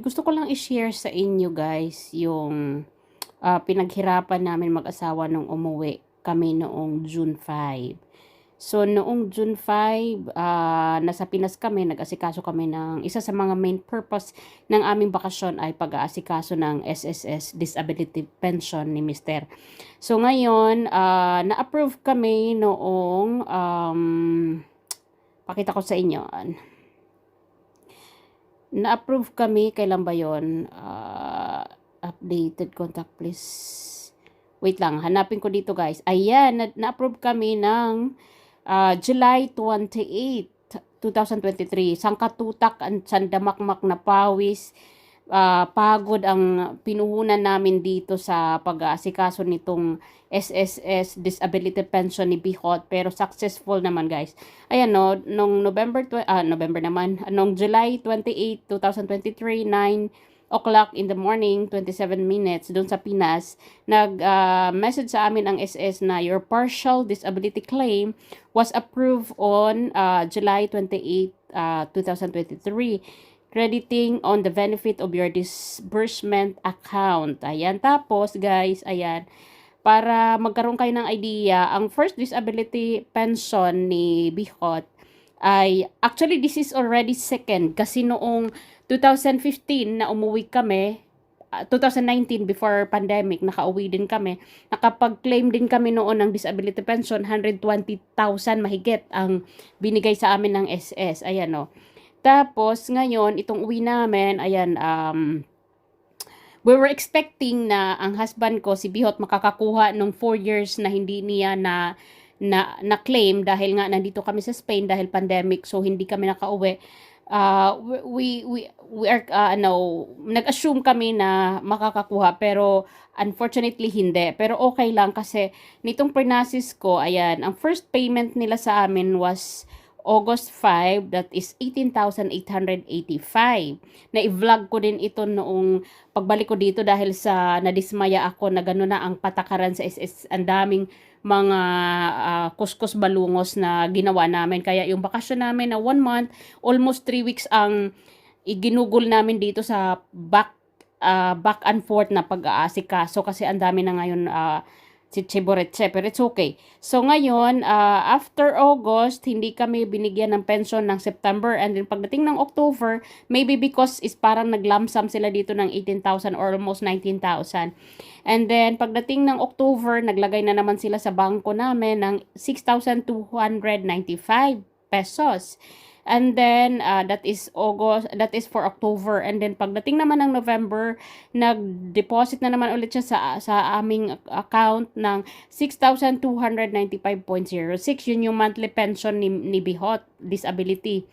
gusto ko lang i-share sa inyo guys yung ah, pinaghirapan namin mag-asawa nung umuwi kami noong June 5. So noong June 5, ah, nasa Pinas kami, nag-asikaso kami ng isa sa mga main purpose ng aming bakasyon ay pag-aasikaso ng SSS Disability Pension ni Mr. So ngayon, ah, na-approve kami noong um, pakita ko sa inyo. Na-approve kami, kailan ba yon? Ah, updated contact please. Wait lang, hanapin ko dito guys. Ayan, na- na-approve kami ng ah, July 28, 2023. Sangkatutak ang sandamakmak na pawis. Ah, pagod ang pinuhunan namin dito sa pag-aasikaso nitong SSS Disability Pension ni Bihot pero successful naman guys. Ayan no, nung November ah, November naman, nung July 28, 2023, 9 o'clock in the morning, 27 minutes doon sa Pinas, nag-message sa amin ang SS na your partial disability claim was approved on ah, July 28, ah, 2023 crediting on the benefit of your disbursement account. Ayan. Tapos, guys, ayan, para magkaroon kayo ng idea, ang first disability pension ni Bihot ay, actually, this is already second kasi noong 2015 na umuwi kami, ah, 2019 before pandemic, nakauwi din kami. Nakapag-claim din kami noon ng disability pension, 120,000 mahigit ang binigay sa amin ng SS. Ayan o. Tapos, ngayon, itong uwi namin, ayan, um, we were expecting na ang husband ko, si Bihot, makakakuha nung 4 years na hindi niya na na na-claim dahil nga nandito kami sa Spain dahil pandemic so hindi kami nakauwi. Uh, we we we are uh, ano, nag-assume kami na makakakuha pero unfortunately hindi. Pero okay lang kasi nitong prognosis ko, ayan, ang first payment nila sa amin was August 5, that is 18,885. Na i-vlog ko din ito noong pagbalik ko dito dahil sa nadismaya ako na gano'n na ang patakaran sa SS. Ang daming mga uh, kuskus balungos na ginawa namin. Kaya yung bakasyon namin na one month, almost three weeks ang iginugol namin dito sa back uh, back and forth na pag-aasikaso kasi ang dami na ngayon uh, si Chiboretche, pero it's okay. So ngayon, uh, after August, hindi kami binigyan ng pension ng September and then pagdating ng October, maybe because is parang naglamsam sila dito ng 18,000 or almost 19,000. And then pagdating ng October, naglagay na naman sila sa bangko namin ng 6,295 pesos. And then, uh, that is August, that is for October. And then, pagdating naman ng November, nag-deposit na naman ulit siya sa, sa aming account ng 6,295.06. Yun yung monthly pension ni, ni Bihot, disability.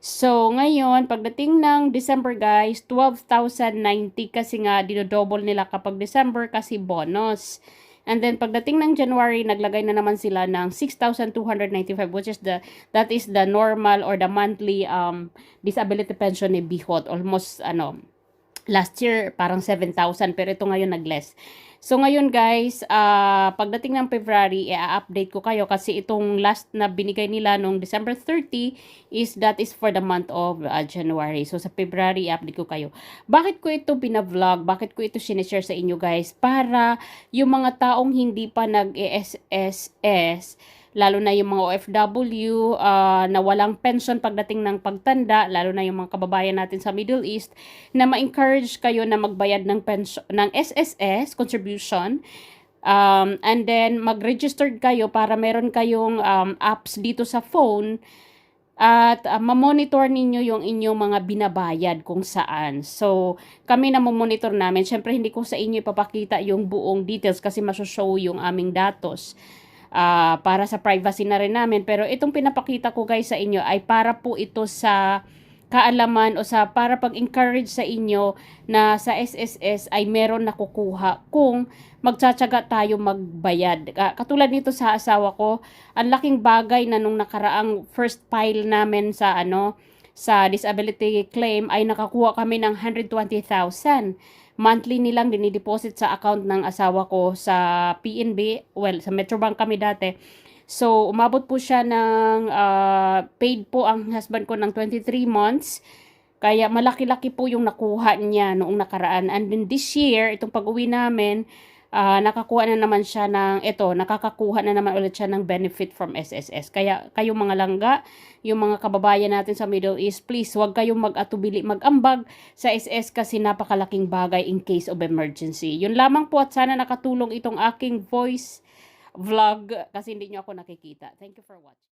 So, ngayon, pagdating ng December, guys, 12,090 kasi nga, dinodouble nila kapag December kasi bonus. And then pagdating ng January, naglagay na naman sila ng 6,295 which is the that is the normal or the monthly um disability pension ni Bihot. Almost ano last year parang 7,000 pero ito ngayon nag-less. So ngayon guys, uh, pagdating ng February, i-update ko kayo kasi itong last na binigay nila nung December 30 is that is for the month of uh, January. So sa February, i-update ko kayo. Bakit ko ito binavlog? Bakit ko ito sinishare sa inyo guys? Para yung mga taong hindi pa nag-ESSS, lalo na yung mga OFW uh, na walang pension pagdating ng pagtanda, lalo na yung mga kababayan natin sa Middle East, na ma-encourage kayo na magbayad ng pension ng SSS contribution. Um, and then mag-registered kayo para meron kayong um, apps dito sa phone at uh, ma-monitor ninyo yung inyong mga binabayad kung saan. So, kami na monitor namin. Siyempre, hindi ko sa inyo ipapakita yung buong details kasi masushow yung aming datos uh, para sa privacy na rin namin. Pero itong pinapakita ko guys sa inyo ay para po ito sa kaalaman o sa para pag-encourage sa inyo na sa SSS ay meron nakukuha kung magtsatsaga tayo magbayad. Katulad nito sa asawa ko, ang laking bagay na nung nakaraang first file namin sa ano sa disability claim ay nakakuha kami ng 120,000 monthly nilang dinideposit sa account ng asawa ko sa PNB, well, sa Metrobank kami dati. So, umabot po siya ng uh, paid po ang husband ko ng 23 months. Kaya malaki-laki po yung nakuha niya noong nakaraan. And then this year, itong pag-uwi namin, ah, nakakuha na naman siya ng, ito, nakakakuha na naman ulit siya ng benefit from SSS. Kaya kayong mga langga, yung mga kababayan natin sa Middle East, please, huwag kayong mag-atubili, mag-ambag sa SS kasi napakalaking bagay in case of emergency. Yun lamang po at sana nakatulong itong aking voice vlog kasi hindi nyo ako nakikita. Thank you for watching.